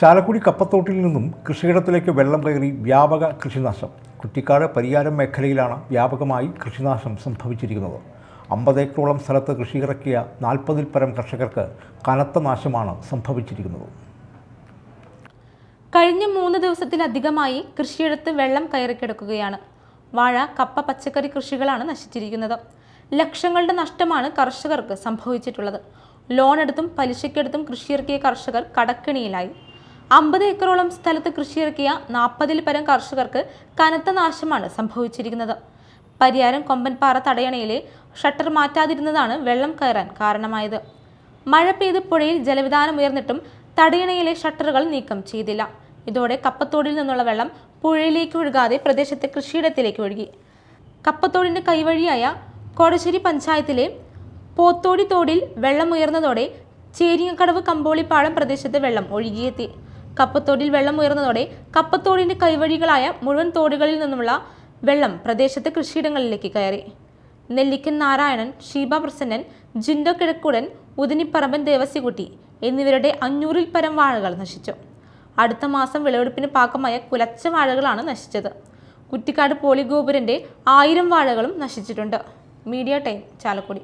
ചാലക്കുടി കപ്പത്തോട്ടിൽ നിന്നും കൃഷിയിടത്തിലേക്ക് വെള്ളം കയറി വ്യാപക കൃഷിനാശം. കുറ്റിക്കാട് പരിയാരം മേഖലയിലാണ് വ്യാപകമായി കൃഷിനാശം സംഭവിച്ചിരിക്കുന്നത്. അമ്പത് ഏക്കറോളം സ്ഥലത്ത് കൃഷിയിറക്കിയ നാൽപ്പതിൽ പരം കർഷകർക്ക് കനത്ത നാശമാണ് സംഭവിച്ചിരിക്കുന്നത്. കഴിഞ്ഞ മൂന്ന് ദിവസത്തിലധികമായി കൃഷിയിടത്ത് വെള്ളം കയറി കിടക്കുകയാണ്. വാഴ കപ്പ പച്ചക്കറി കൃഷികളാണ് നശിച്ചിരിക്കുന്നത്. ലക്ഷങ്ങളുടെ നഷ്ടമാണ് കർഷകർക്ക് സംഭവിച്ചിട്ടുള്ളത്. ലോണെടുത്തും പലിശയ്ക്കെടുത്തും കൃഷിയിറക്കിയ കർഷകർ കടക്കിണിയിലായി. അമ്പത് ഏക്കറോളം സ്ഥലത്ത് കൃഷിയിറക്കിയ നാൽപ്പതിൽ പരം കർഷകർക്ക് കനത്ത നാശമാണ് സംഭവിച്ചിരിക്കുന്നത്. പരിയാരം കൊമ്പൻപാറ തടയണയിലെ ഷട്ടർ മാറ്റാതിരുന്നതാണ് വെള്ളം കയറാൻ കാരണമായത്. മഴ പെയ്ത് പുഴയിൽ ജലവിധാനം ഉയർന്നിട്ടും തടയണയിലെ ഷട്ടറുകൾ നീക്കം ചെയ്തില്ല. ഇതോടെ കപ്പത്തോടിൽ നിന്നുള്ള വെള്ളം പുഴയിലേക്ക് ഒഴുകാതെ പ്രദേശത്തെ കൃഷിയിടത്തിലേക്ക് ഒഴുകി. കപ്പത്തോടിന്റെ കൈവഴിയായ കോടശ്ശേരി പഞ്ചായത്തിലെ പോത്തോടി തോടിൽ വെള്ളം ഉയർന്നതോടെ ചേരിങ്ങക്കടവ് കമ്പോളിപ്പാടം പ്രദേശത്ത് വെള്ളം ഒഴുകിയെത്തി. കപ്പത്തോടിൽ വെള്ളം ഉയർന്നതോടെ കപ്പത്തോടിന്റെ കൈവഴികളായ മുഴുവൻ തോടുകളിൽ നിന്നുമുള്ള വെള്ളം പ്രദേശത്തെ കൃഷിയിടങ്ങളിലേക്ക് കയറി. നെല്ലിക്കൻ നാരായണൻ ഷീബ പ്രസന്നൻ ജിൻഡോ കിഴക്കുടൻ ഉദിനിപ്പറമ്പൻ ദേവസ്യകുട്ടി എന്നിവരുടെ അഞ്ഞൂറിൽ പരം വാഴകൾ നശിച്ചു. അടുത്ത മാസം വിളവെടുപ്പിന് പാകമായ കുലച്ച വാഴകളാണ് നശിച്ചത്. കുറ്റിക്കാട് പോളിഗോപുരന്റെ ആയിരം വാഴകളും നശിച്ചിട്ടുണ്ട്. Media time Chalakudy.